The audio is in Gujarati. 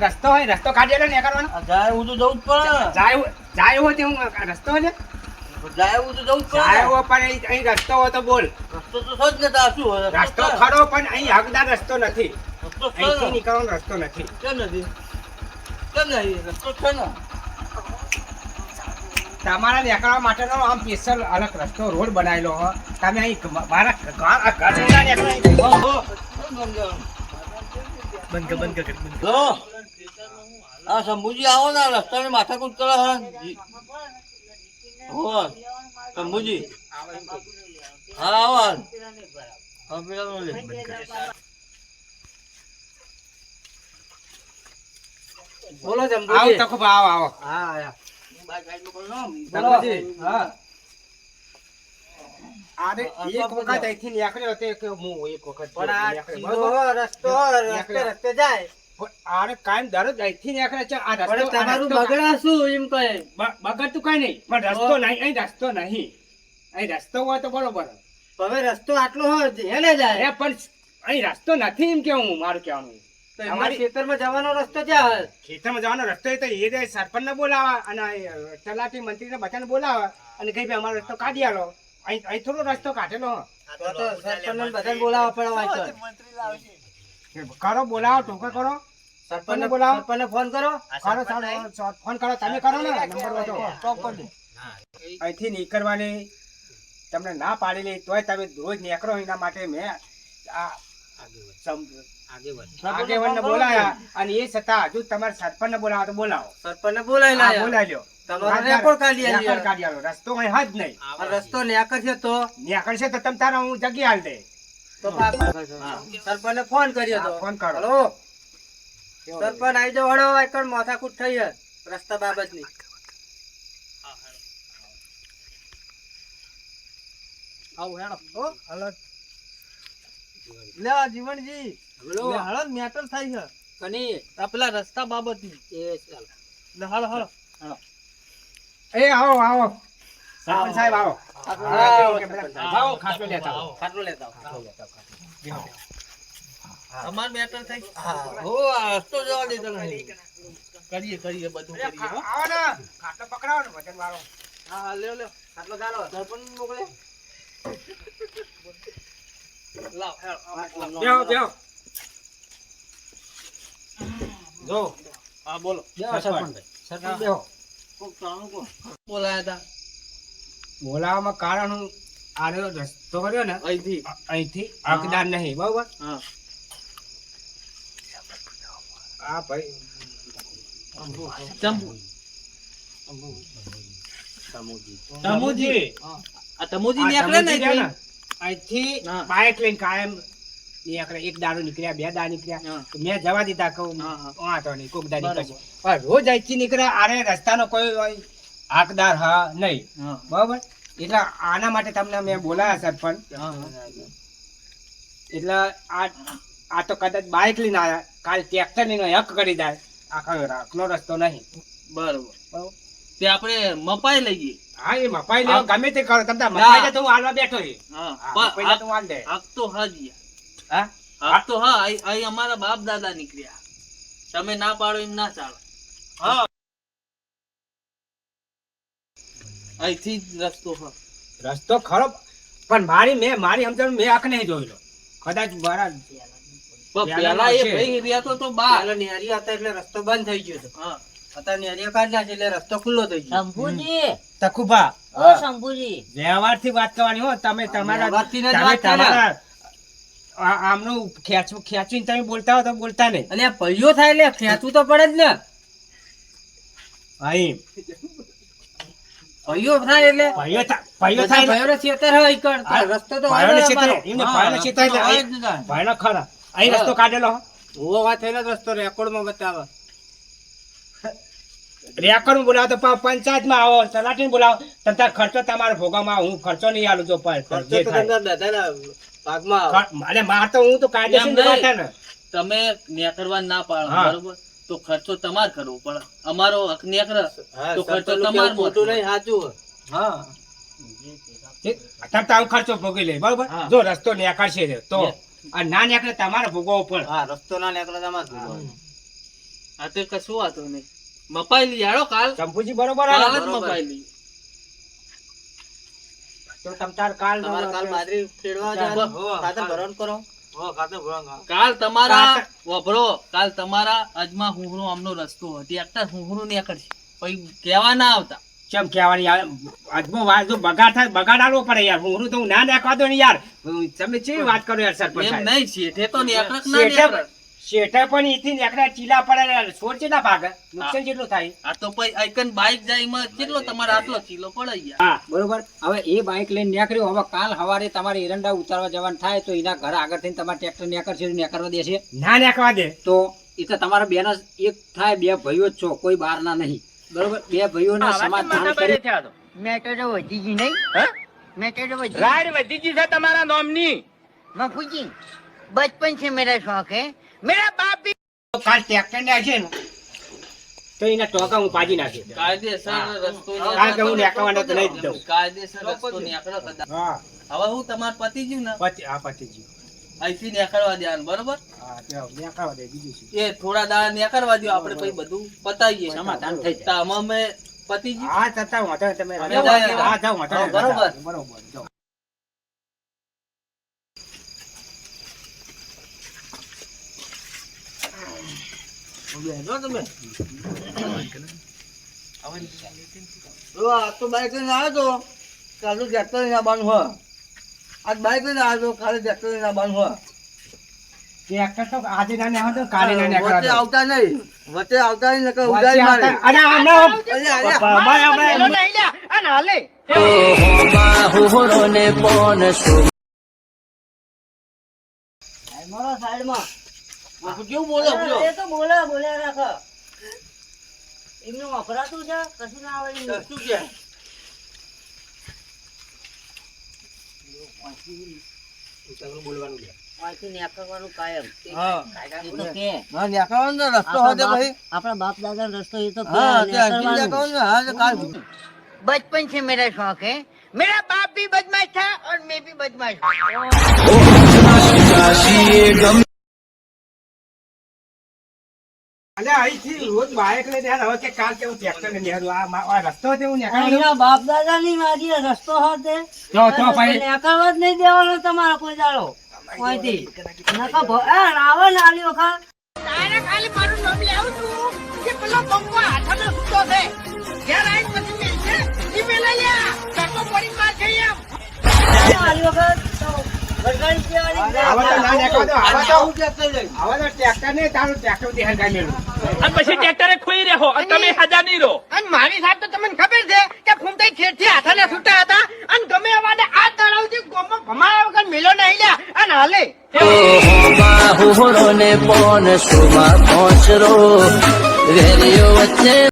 રસ્તો હોય રસ્તો કાઢી ને કરવાનો જાય હું તો જવું જ પડે જાય જાય હોય તે હું રસ્તો હોય જાય એવું તો જવું જ જાય હોય પણ અહીં- અહીં રસ્તો હોય તો બોલ રસ્તો તો છે ને તાર શું રસ્તો ખરો પણ અહીં હકદાર રસ્તો નથી રસ્તો અહીંથી નીકળવાનો રસ્તો નથી કેમ નથી કેમ નહીં રસ્તો છે ને તમારા નીકળવા માટેનો આમ સ્પેશિયલ અલગ રસ્તો રોડ બનાવેલો હો તમે અહીં મારા ઘર ઘર સુધી નીકળો અહીંથી. ઓહો. કેમ સમજાવું? જો, આ શંભુજી આવો ને રસ્તાને માથાકૂટ કરે હે. હોવે. શંભુજી હા આવો. હા, લે. બોલો આવો શંભુજી તકુભા, આવો આવો હા આયા. તકુભા, હા અરે એક વખત અહીંથી નીકળ્યો તે કે હું એક વખત પણ આ નીકળ્યો, સીધો બરોબર? રસ્તો રસ્તે રસ્તે જાય. પણ કાયમ દરરોજ અહીંથી નીકળે છે. આ રસ્તો તમારું બગડા શું એમ કહે બગડતું કઈ નહીં. પણ રસ્તો નહીં અહીં રસ્તો નહીં. અહીં રસ્તો હોય તો બરોબર. હવે રસ્તો આટલો હોય હેને જાય? પણ અહીં રસ્તો નથી એમ કેવું હું મારું કહેવાનું. અમારી- ખેતરમાં જવાનો રસ્તો ક્યાં ખેતરમાં જવાનો રસ્તો એ તો એ રે સરપંચને બોલાવા અને તલાટી મંત્રીને બધાને બોલાવા અને કઈ ભાઈ અમારો રસ્તો કાઢી આલો. અહીં અહીં થોડો રસ્તો કાઢેલો તો તો બધાને બોલાવવા પડે હોય કરો બોલાવો ટોકા કરો. સરપંચને બોલાવો. સરપંચને ફોન કરો. કરો ફોન કરો. તમે કરો ને નંબર અહીંથી નીકળવાની તમને ના પાડેલી તોય તમે રોજ નીકળો એના માટે મેં આ સમ- બોલાયા. અને એ છતાં હજુ તમારે સરપંચને બોલાવો તો બોલાવો. સરપંચને બોલાવી. બોલાવી લ્યો. તમારો રેકોર્ડ કાઢી આલ્યો. રેકોર્ડ કાઢી આલ્યો. રસ્તો અહીં હજ નહીં. રસ્તો ન્યાકર છે તો? નીકળશે તો તમે તારા હું જગ્યા હાલ દે. તો સરપંચને ફોન કર્યો તો. ફોન કરો. હલો? સરપંચ આવી જાઓ હળો એકણ માથાકૂટ થઈ હે. રસ્તા બાબતની. આવું હેડો. હો? હલો. લે જીવનજી. લે હળો મેટર થાય છે કની આ પેલા રસ્તા બાબતની. એ ચાલ. લે હળો. હળો. એ આવો આવો. સાહેબ આવો. આવો ખાટલો લેતા આવો. ખાટલો લેતા આવો. અમાર મેટર થઈ. હો. આ રસ્તો જવા દેતો નહીં કરીએ કરીએ બધું કરીએ આવો ને. ખાટલો પકડાવો ને વજન વાળો. હા લ્યો લ્યો. ખાટલો ચાલો. સરપંચ મોકલે. લાવ. બેહો બેહો જો હા બોલો. સરપંચ સરપંચ બેહો બોલાયા હતા. બોલાવામાં કારણ હું આનો રસ્તો કર્યો ને અહીંથી. અહીંથી હકદાર નહીં બરોબર? હા. ભાઈ તમુજી. આ તમુજી નીકળે ને અહીંથી? અહીંથી બાઇક લઈને કાયમ એક દારૂ નીકળ્યા બે દારૂ નીકળ્યા. મેં જવા દીધા કહું. વાંધો નહીં કોક બરાબર. પણ રોજ અહીંથી નીકળે આરે રસ્તાનો કોઈ હકદાર હા નહીં. બરોબર? એટલે આના માટે તમને મેં બોલાયા સરપંચ. એટલે આ આ તો કદાચ બાઇક લઈને આવ્યા. કાલ ટ્રેક્ટર લઈને હક કરી જાય. આખો રાખનો રસ્તો નહીં. બરોબર. તે આપણે મપાઈ લઈએ હા એ મપાઈ લેવા ગમે તે કરો. તમે મપાઈ તો હું હાલવા બેઠો છે. હા. મપાઈ તો હાલ દે. હક તો હાજી હા? આગ તો હા અહીં અમારા બાપ દાદા નીકળ્યા. તમે ના પાડો એમ ના ચાલો. હા. અહીંથી જ રસ્તો હા. રસ્તો ખરો પણ મારી મેં મારી સમજણ મેં આંખ નહીં જોયેલો. કદાચ મારા પેલા એ ભાઈ રહ્યા તો તો બાર. પેલો નેહરી હતા એટલે રસ્તો બંધ થઈ ગયો હતો. હા. અત્યારે નેહરીઓ કાઢી છે એટલે રસ્તો ખુલ્લો થઈ ગયો. શંભુજી. તકુભા. ઓ શંભુજી. વ્યવહારથી વાત કરવાની હો. તમે તમારા વ્યવહારથી જ વાત કરો. આમનું ખેંચવું ખેંચીને તમે બોલતા હો તો બોલતા નહીં. અને ભાઈઓ થાય એટલે ખેંચવું તો પડે જ ને. ભાઈ ભાઈઓ થાય એટલે. બધા થાય ને- છેતર હોય ઈકણ. રસ્તો તો હોય ને છેતરે. એમને એટલે ને. ખરા. અહીં રસ્તો કાઢેલો હો. વાત થઈને જ રસ્તો રેકોર્ડમાં બતાવે. રેકર્ડ બોલાવો તો પંચાયતમાં આવો તલાટી બોલાવો. તાર ખર્ચો તમારો ભોગવામાં હું ખર્ચો નહીં આલું જો પર- પર ખર્ચો તો થાય. તમને દાદાના ભાગમાં આવે. અરે માર તો હું તો કાયદેસર. ને તમે નેકરવા ના પાડો બરોબર? તો ખર્ચો તમારે કરવો પડે. અમારો હક નેકર. તો ખર્ચો તમાર તમારે મોટું. નહીં, સાચું હા? અત્યારે ખર્ચો ભોગી લે બરોબર? જો રસ્તો નીકળશે તો આ ના નીકળે તમારે ભોગવવો પડે. હા રસ્તો ના નીકળે તો અમારે ભૂલ હોય. આ તે કશું વાતો નહીં. મપાયેલી યારો કાલ. ચંપુજી બરોબર કાલ જ મપાયેલી તો તમતાર કાલ કાલ બાદરી ફેરવા જાવ ખાતર ભરણ કરો. કાલ તમારા વભરો કાલ તમારા અજમા હુંહરો આમનો રસ્તો હતી. એકતા હુંહરો ને એકડ પછી કહેવા ના આવતા. કેમ કહેવાની યાર અજમો વાજો બગાડ થાય બગાડાડવો પડે યાર. હુંહરો તો ના નાખવા દો ને યાર. તમે ચેવી વાત કરો યાર સરપંચ એમ નહીં છે તો ને એકડ ના શેઠર પણ ઈથી નેકડા ચીલા પડે છોડ ચેટલા ભાગે? નુકસાન કેટલું થાય. આ તો પછી આઈકન બાઇક જાય માં કેટલો તમારે આટલો ચીલો પડે હા બરોબર. હવે એ બાઇક લઈને નેકળ્યો. હવે કાલ સવારે તમારે એરંડા ઉતારવા જવાનું થાય તો એના ઘર આગળ થઈને તમારે ટ્રેક્ટર નેકળશે નેકળવા દેશે. ના નેકળવા દે. તો એ તો તમારા બેન એક થાય બે ભાઈઓ છો કોઈ બાર ના નહીં. બરોબર? બે ભાઈઓ ના સમાધાન કરી મેટર વધી નહીં. હે? મેટર વધી ગઈ તમારા નોમની. માં બચપન છે મેરા શોખ હે? મેરા બાપ ભી કાલ ટ્રેક્ટર ને ને. તો એના ટોકા હું પાજી નાખી કાયદેસર રસ્તો કારણ કે હું નેકાવાનો તો નહીં દઉં. કાયદેસર રસ્તો નેકડો કદા હા. હવે હું તમાર પતિ ને પતિ આ પતિ જીવ નેકળવા દેવાનું બરોબર? પતિજી? હા તતા બરોબર. તમે આ તો બાઈક લઈને આવ્યો તો કાલ ટ્રેક્ટર લઈને આવવાનું હોય આજ બાઈક લઈને આવ્યો કાલે ટ્રેક્ટર લઈને આવવાનું હોય ટ્રેક્ટર તો આજે ના નીકળો તો કાલે ના નીકળવા વચ્ચે આવતા નહીં વચ્ચે આવતા નહીં નકર ઉડાડી મારે અરે ના, અરે, બાબા, આપણે- નહીં લ્યા અને હાલે મારા સાઈડમાં કેવું બોલો બોલો એ તો બોલે બોલે રાખો એમનું વપરાતું છે કશું ના આવે એમનું. શું છે અહીંથી નીકળવાનું કાયમ હા એ તો કે હા નીકળવાનો ને રસ્તો હોય તો આપણા ભાઈ બાપ- આપણા બાપ દાદા રસ્તો એ તો કે હા ત્યાં નીકળવાનું. નીકળવાનું ને હા તો કાલ बचपन से मेरा शौक है मेरा बाप भी बदमाश था और मैं भी बदमाश અને અહીંથી રોજ બાઇક લઈને યાર હવે કે કાલ કેવું ટ્રેક્ટર ને નીકળું. આ આ રસ્તો તે હું નીકળવાનો. બાપ દાદા ની મારી રસ્તો હોતે જો, જો ભાઈ. નીકળવા જ નહીં દેવાનો તમારો કોઈ દાડો. અહીંથી નકા ભ- એ રાવણ આલી વખત તારે ખાલી મારું નામ લેવું તું? કે પેલો બંકો હાથમાં સૂતો છે? ઘેર આવીને પછી મિલશે ઈ પેલા લ્યા ધક્કો પડી માર છે એમ આલી? વખત તો વળગાડી દેવાની આવા તો ના નીકળવા આવા તો- આવું ટ્રેક્ટર લઈને આવા ટ્રેક્ટરે ખોઈ રહ્યો અને તમે ઉધી નહીં રહો. અને મારી સાહેબ તો તમને ખબર છે કે ફૂમતાઈ છેડથી હાથાને છૂટા હતા. અને ગમે એવાને આ તળાવથી ગોમો ભમાયા વગર મેલો નહીં લ્યા. અને હાલે. બાહુરો ને પોન સુમા પહોંચરો વેરીઓ વચ્ચે